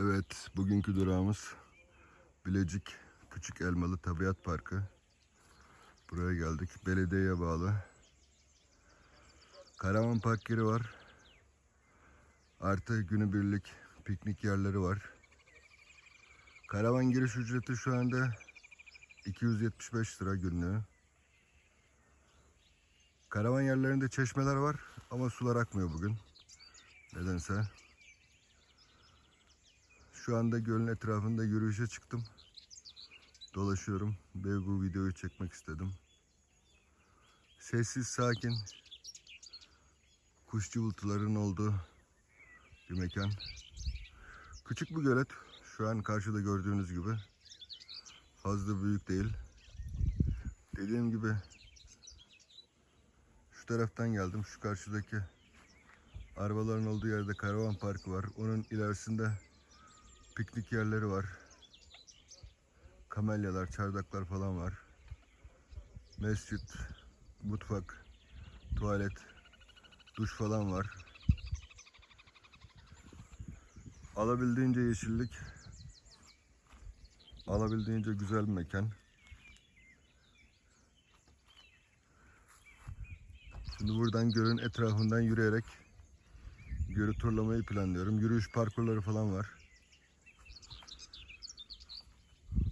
Evet, bugünkü durağımız Bilecik Küçük Elmalı Tabiat Parkı. Buraya geldik. Belediyeye bağlı. Karavan park yeri var. Artı günübirlik piknik yerleri var. Karavan giriş ücreti şu anda 275 lira günlüğü. Karavan yerlerinde çeşmeler var ama sular akmıyor bugün. Nedense. Şu anda gölün etrafında yürüyüşe çıktım. Dolaşıyorum. Ve bu videoyu çekmek istedim. Sessiz, sakin. Kuş cıvıltılarının olduğu bir mekan. Küçük bir gölet. Şu an karşıda gördüğünüz gibi. Fazla büyük değil. Dediğim gibi şu taraftan geldim. Şu karşıdaki arabaların olduğu yerde karavan parkı var. Onun ilerisinde piknik yerleri var. Kamelyalar, çardaklar falan var. Mescit, mutfak, tuvalet, duş falan var. Alabildiğince yeşillik. Alabildiğince güzel bir mekan. Şimdi buradan gölün etrafından yürüyerek gölü turlamayı planlıyorum. Yürüyüş parkurları falan var.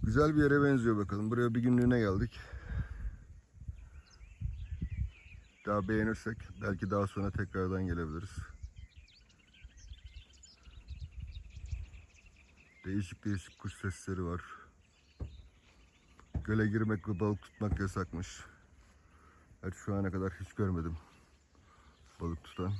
Güzel bir yere benziyor bakalım. Buraya bir günlüğüne geldik. Daha beğenirsek belki daha sonra tekrardan gelebiliriz. Değişik değişik kuş sesleri var. Göle girmek ve balık tutmak yasakmış. Evet şu ana kadar hiç görmedim balık tutan.